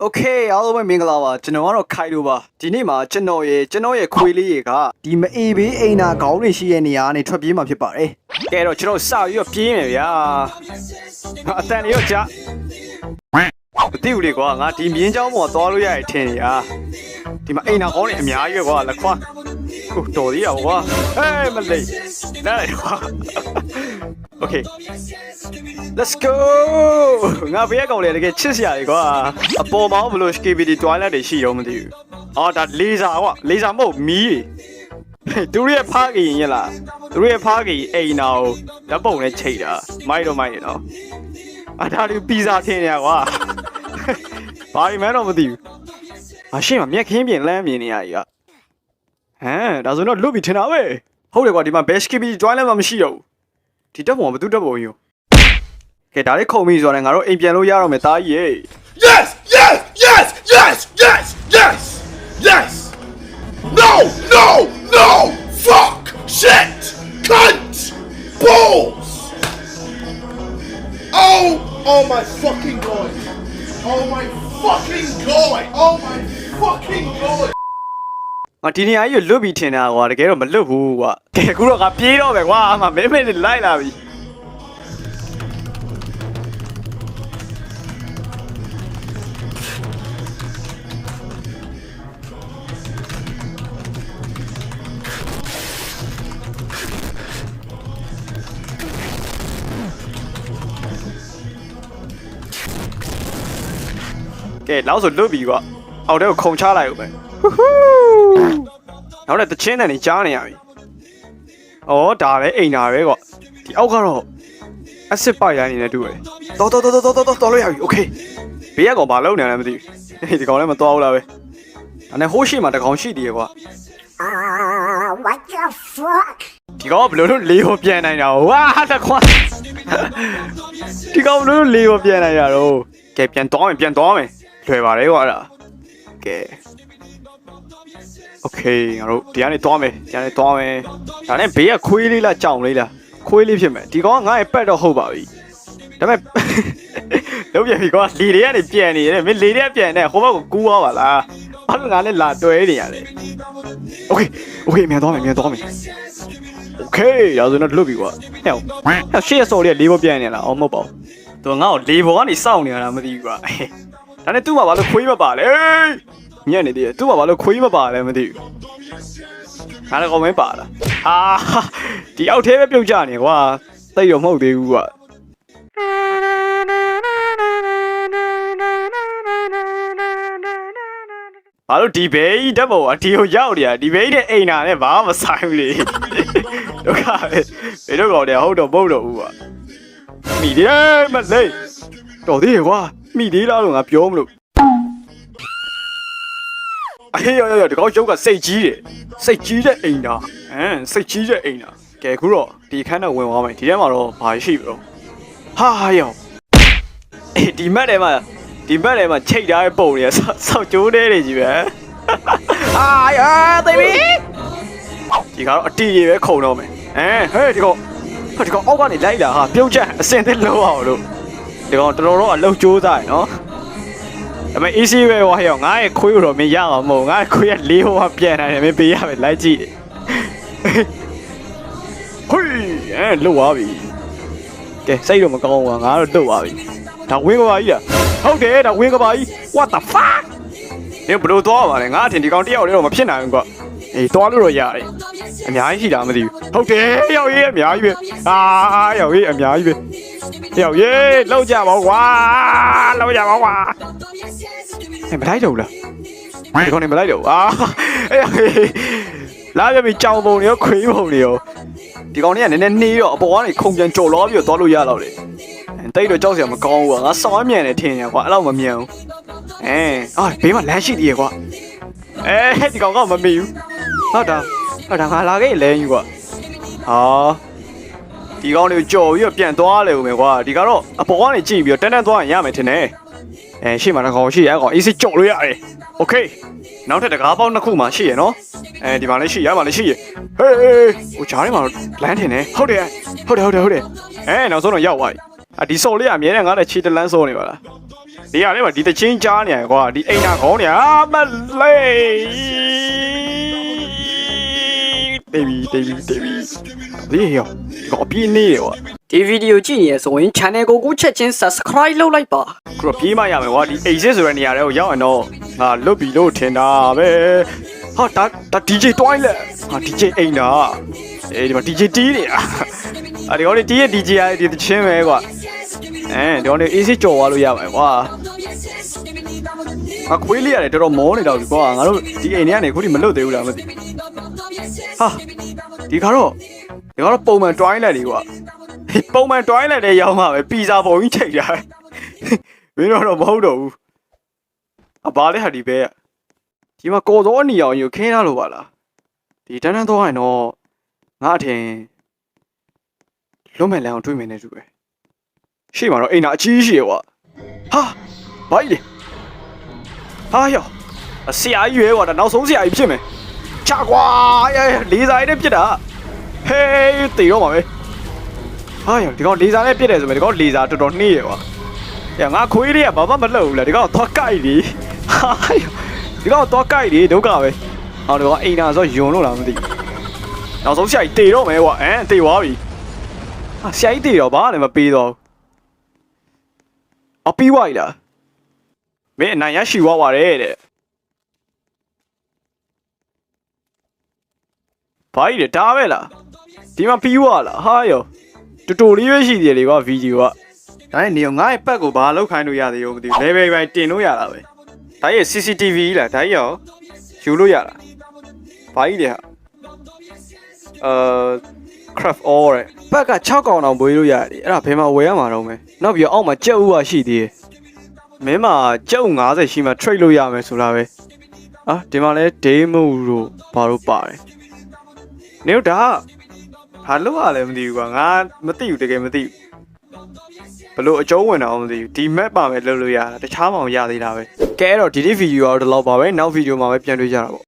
โอเคအားလုံးပဲမင်္ဂလာပါကျွန်တော်ကတော့ခိုင်လိုပါဒီနေ့မှာကျွန်တော်ရဲ့ကျွန်တော်ရဲ့ခွေးလေးတွေကဒီမအေဘေးအိမ်နာခေါင်းတွေရှိတဲ့နေရာကနေထွက်ပြေးမှာဖြစ်ပါတယ်ကဲတော့ကျွန်တော်စပြီးတော့ပြေးမယ်ဗျာငါအတန်လေးတော့ကြာမသိဘူးလေကွာငါဒီမြင်းเจ้าပေါ်သွားလို့ရရထင်နေရဒီမှာအိမ်နာခေါင်းတွေအများကြီးပဲကွာလက်ခွာကိုတော်သေးရပါကွာဟေးမလေးနားရကွာ Okay Let's go ငါဘေးကောင်လေတကယ်ချစ်စရာတွေကွာအပေါ်မှာဘလို့ skibidi toilet တွေရှိရောမသိဘူးအော်ဒါလေဆာကွာလေဆာမဟုတ်မီးတွေသူတို့ရဲ့ဖားကရင်ရလားသူတို့ရဲ့ဖားကရင်အိမ်နာကိုဓာတ်ပုံနဲ့ချိတ်တာမိုက်တော့မိုက်နေနော်အဒါလူပီဇာထင်းနေရကွာဘာဒီမန်းတော့မသိဘူးအရှင်းမမျက်ခင်းပြင်လမ်းမြင်နေရကြီးကဟမ်ဒါဆိုတော့လွတ်ပြီထင်တာပဲဟုတ်တယ်ကွာဒီမှာ best skibidi toilet မှမရှိတော့ဘူးဒီတက်ပုံကဘယ်သူတက်ပုံယူ ကဲဒါလေးခုံပြီဆိုတော့ငါတို့အိမ်ပြန်လို့ရတော့မယ်တားကြီးရေ Yes! Yes! Yes! Yes! Yes! Yes! Yes! No! No! No! Fuck! Shit! Cunt! Balls! Oh! Oh my fucking god! Oh my fucking god! Oh my fucking god! ငါဒီနေရာကြီးကိုလွတ်ပြီးထင်တာကွာတကယ်တော့မလွတ်ဘူးကွာကဲအခုတော့ငါပြေးတော့ပဲကွာအမမဲမဲနဲ့လိုက်လာပြီ ကဲလောက်ဆိုလွတ်ပြီကွာအောက်ထဲကိုခုံချလိုက်ဦးမယ်ဟူးဟူးနောက်တဲ့တချင်းတန်နေကြားနေရပြီဩဒါလည်းအိမ်နာပဲကွာဒီအောက်ကတော့အစ်စ်ပိုက်ရိုင်းနေနေတူတယ်တော်တော်တော်တော်တော်တော်တော်လို့ရပြီโอเคဘေးကကောင်ဘာလုပ်နေလဲမသိဘူးဟေးဒီကောင်လည်းမတော်ဘူးလားပဲဒါနဲ့ဟိုးရှိမှတကောင်ရှိသေးရဲ့ကွာ Ah, what the fuck? ဒီကောင်ကဘယ်လိုလုပ်လေးကိုပြန်နိုင်တာဝါတခွာဒီကောင်ဘယ်လိုလုပ်လေးကိုပြန်နိုင်တာတော့ကဲပြန်သွားမယ်ပြန်သွားမယ် လွယ်ပါတယ်ကွာအဲ့ဒါကဲ Okay ငါတို့ဒီကနေသွားမယ်ဒီကနေသွားမယ်ဒါနဲ့ဘေးကခွေးလေးလားကြောင်လေးလားခွေးလေးဖြစ်မယ်ဒီကောင်ကငါ့ရဲ့ပက်တော့ဟုတ်ပါပြီဒါပေမဲ့လုံးပြန်ပြီကွာလေတွေကနေပြန်နေတယ်မင်းလေတွေကပြန်နေဟိုဘက်ကကူးသွားပါလားဘာလို့ငါလည်းလာတွဲနေရလဲ Okay Okay မြန်သွားမယ်မြန်သွားမယ် Okay ဒါဆိုတော့လွတ်ပြီကွာဟဲ့ဟဲ့ရှေ့ရစော်လေးကလေးဘောပြန်နေလားအော်မဟုတ်ပါဘူးသူငါ့ကိုလေးဘောကနေစောင့်နေရတာမသိဘူးကွာ ဒါနဲ့သူ့မှာဘာလို့ခွေးမပါလဲညက်နေသေးတယ်သူ့မှာဘာလို့ခွေးမပါလဲမသိဘူးငါလည်းကောင်းမင်းပါလားဟာဒီအောက်ထဲပဲပြုတ်ကြနေကွာသိတော့မဟုတ်သေးဘူးကွာဘာလို့ဒီဘေးကြီးတက်ပေါ်ကဒီကိုရောက်နေတာဒီဘေးကြီးတဲ့အိမ်နာနဲ့ဘာမှမဆိုင်ဘူးလေဒုက္ခပဲဘေးတော့ကောင်တယ်ဟုတ်တော့မဟုတ်တော့ဘူးကွာမိသေးတယ်မလေးတော်သေးရကွာ မိသေးလားလို့ငါပြောမလို့အေးရရရဒီကောင်ရုပ်ကစိတ်ကြီးတယ်စိတ်ကြီးတဲ့အိမ်နာဟမ်စိတ်ကြီးတဲ့အိမ်နာကဲခုတော့ဒီခန်းတော့ဝင်သွားမယ်ဒီထဲမှာတော့ဘာရှိပြီတော့ဟာယောအေးဒီမက်ထဲမှာဒီမက်ထဲမှာချိတ်ထားတဲ့ပုံတွေကဆောက်ဆောက်ကျိုးနေနေကြီးပဲအာယာသိပြီဒီကတော့အတီးရေပဲခုံတော့မယ်ဟမ်ဟဲ့ဒီကောင်ဟဲ့ဒီကောင်အောက်ကနေလိုက်လာဟာပြုတ်ချက်အစင်သက်လုံးအောင်လို့ ဒီကောင်တော်တော်တော့အလုံးကျိုးသားရယ်နော်ဒါပေမဲ့ easy ပဲဟောဟဲ့ငါရဲ့ခွေးတော့မင်းရအောင်မဟုတ်ငါခွေးကလေးဟိုကပြန်နိုင်တယ်မင်းပေးရမယ်လိုက်ကြည့်ဟေးအဲလွတ်သွားပြီကဲစိတ်တော့မကောင်းဘူးကွာငါတော့လွတ်သွားပြီဒါဝင်းကပါကြီးလားဟုတ်တယ်ဒါဝင်းကပါကြီး what the fuck ဒီဘလို့သွားပါလဲငါအထင်ဒီကောင်တယောက်လေးတော့မဖြစ်နိုင်ဘူးကွာအေးသွားလို့တော့ရတယ်အများကြီးရှိတာမသိဘူးဟုတ်တယ်ရောက်ရေးအများကြီးပဲအာရောက်ရေးအများကြီးပဲ ရောက်ရေးလောက်ကြပါကွာလောက်ကြပါကွာဟဲ့မလိုက်တော့ဘူးလားဒီကောင်နေမလိုက်တော့ဘူးအာအေးလာပြပြီကြောင်ပုံတွေရောခွေးပုံတွေရောဒီကောင်တွေကနည်းနည်းနှေးတော့အပေါ်ကနေခုံပြန်ကြော်လောပြီးတော့သွားလို့ရတော့တယ်တိတ်တော့ကြောက်စရာမကောင်းဘူးကွာငါစောင်းမြန်နေထင်နေကွာအဲ့လောက်မမြန်ဘူးအဲအာဘေးမှာလမ်းရှိသေးရကွာအဲဒီကောင်ကမမီဘူးဟုတ်တာဟုတ်တာငါလာခဲ့လဲယူကွာဟာ ဒီကောင်တွေကိုကြော်ပြီးတော့ပြန်သွားလေဦးမယ်ကွာဒီကတော့အပေါ်ကနေကြည့်ပြီးတော့တန်းတန်းသွားရင်ရမယ်ထင်တယ်အဲရှေ့မှာတစ်ကောင်ရှိရအကောင်အေးစိကြော်လို့ရတယ်โอเคနောက်ထပ်တကားပေါက်နှစ်ခုမှရှိရနော်အဲဒီမှာလည်းရှိရမှာလည်းရှိရဟေးဟိုဂျားထဲမှာလမ်းထင်တယ်ဟုတ်တယ်ဟုတ်တယ်ဟုတ်တယ်ဟုတ်တယ်အဲနောက်ဆုံးတော့ရောက်သွားပြီအဒီစော်လေးကအမြဲတမ်းငါ့တဲ့ခြေတလန်းစောနေပါလား ဒီကလေးမှာဒီတချင်းကြားနေရကွာဒီအိမ်နာခေါင်းနေရအာမလေး တေဘီတေဘီတေဘီဒီရောဒီကောင်အပြင်းနေတယ်ကွာဒီဗီဒီယိုကြည့်နေရဆိုရင် channel ကိုကိုချက်ချင်း subscribe လုပ်လိုက်ပါခုတော့ပြေးမရမယ်ကွာဒီ exit ဆိုတဲ့နေရာတွေကိုရောက်ရင်တော့ငါလွတ်ပြီလို့ထင်တာပဲဟာဒါဒါ DJ တွိုင်းလက်ဟာ DJ အိမ်နာအေးဒီမှာ DJ တီးနေတာအာဒီကောင်လေးတီးရဲ့ DJ ရဒီတချင်းပဲကွာအဲဒီကောင်လေး easy ကြော်သွားလို့ရမယ်ကွာ အခွေးလေးရတယ်တော်တော်မောနေတော့ပြီကွာငါတို့ဒီအိမ်ထဲကနေခုထိမလွတ်သေးဘူးလားမသိဟာဒီကတော့ဒီကတော့ပုံမှန်တွိုင်းလက်တွေကွာပုံမှန်တွိုင်းလက်တွေရောက်မှာပဲပီဇာပုံကြီးချိန်တာမင်းတို့တော့မဟုတ်တော့ဘူးအဘာလဲဟာဒီဘဲကဒီမှာကော်စောအနီအောင်ယူခင်းရလို့ပါလားဒီတန်းတန်းသွားရင်တော့ငါအထင်လွတ်မဲ့လမ်းအောင်တွေးမယ်နဲ့တူပဲရှေ့မှာတော့အိမ်သာအကြီးရှိရကွာဟာဘာကြီးလဲ ဟာယောအဆရာကြီးရွယ်ကွာဒါနောက်ဆုံးဆရာကြီးဖြစ်မယ်ချကွာရဲလေးစားရတဲ့ပြစ်တာဟေးတေတော့မှာပဲဟာယောဒီကောင်လေးစားနဲ့ပြစ်တယ်ဆိုမှဒီကောင်လေးစားတော်တော်နှေးရကွာ။ညငါခွေးလေးကဘာမှမလှုပ်ဘူးလေဒီကောင်သွားကြိုက်လေ။ဟာဒီကောင်သွားကြိုက်လေဒုက္ခပဲ။ဟောဒီကောင်အိမ်နာဆိုယွန်လို့လားမသိဘူး။နောက်ဆုံးဆရာကြီးတေတော့မယ်ကွာ။အဲတေသွားပြီ။ဟာဆရာကြီးတေတော့ဘာလည်းမပေးတော့ဘူး။အပြီးသွားပြီလား။ မင်းအနိုင်ရရှိသွားပါတယ်တဲ့။ဘာကြီးလဲဒါပဲလား။ဒီမှာပြီးသွားလား။ဟာယောတူတူလေးပဲရှိသေးတယ်လေကွာဗီဒီယိုက။ဒါနဲ့နေရောငါ့ရဲ့ပက်ကိုဘာလောက်ခိုင်းလို့ရသေးရောမသိဘူး level ပိုင်းတင်လို့ရတာပဲဒါရဲ့ CCTV လားဒါကြီးရောယူလို့ရတာဘာကြီးလဲဟာအာ craft all တဲ့ပက်က6កောင်တောင်ပွေးလို့ရတယ်အဲ့ဒါဘယ်မှာဝယ်ရမှာတော့မဲနောက်ပြီးတော့အောက်မှာကြက်ဥကရှိသေးတယ် မင်းမှာကြက်ဥ90ရှိမှ trade လို့ရမယ်ဆိုတာပဲအာဒီမှာလဲ day mode တို့ဘာလို့ပါတယ်နေတို့ဒါဘာလို့ရလဲမသိဘူးကွာငါမသိဘူးတကယ်မသိဘူးဘလို့အကျုံးဝင်တာမသိဘူးဒီ map ပါပဲလုပ်လို့ရတာတခြားမှမရသေးတာပဲကဲအဲ့တော့ဒီဒီဗီဒီယိုကတော့ဒီလောက်ပါပဲနောက်ဗီဒီယိုမှာပဲပြန်တွေ့ကြတာပေါ့